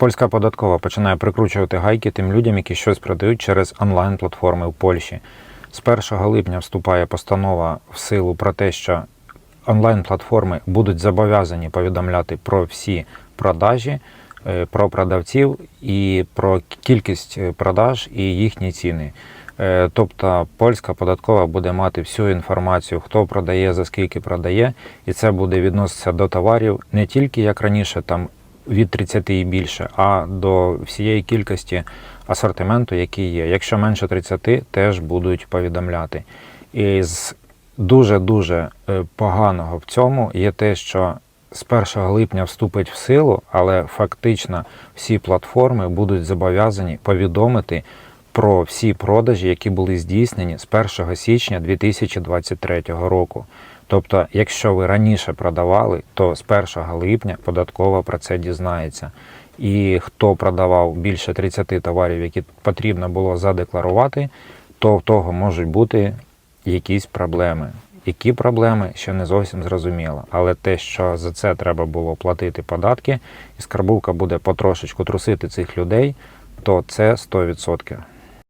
Польська податкова починає прикручувати гайки тим людям, які щось продають через онлайн-платформи в Польщі. З 1 липня вступає постанова в силу про те, що онлайн-платформи будуть зобов'язані повідомляти про всі продажі, е, про продавців і про кількість е, продаж і їхні ціни. Е, Тобто польська податкова буде мати всю інформацію, хто продає, за скільки продає, і це буде відноситися до товарів не тільки як раніше, там від 30 і більше, а до всієї кількості асортименту, який є. Якщо менше 30, теж будуть повідомляти. І з дуже-дуже е, поганого в цьому є те, що з 1 липня вступить в силу, але фактично всі платформи будуть зобов'язані повідомити про всі продажі, які були здійснені з 1 січня 2023 року. Тобто, якщо ви раніше продавали, то з 1 липня податкова про це дізнається. І хто продавав більше 30 товарів, які потрібно було задекларувати, то в того можуть бути якісь проблеми. Які проблеми, ще не зовсім зрозуміло. Але те, що за це треба було платити податки, і скарбувка буде потрошечку трусити цих людей, то це 100%.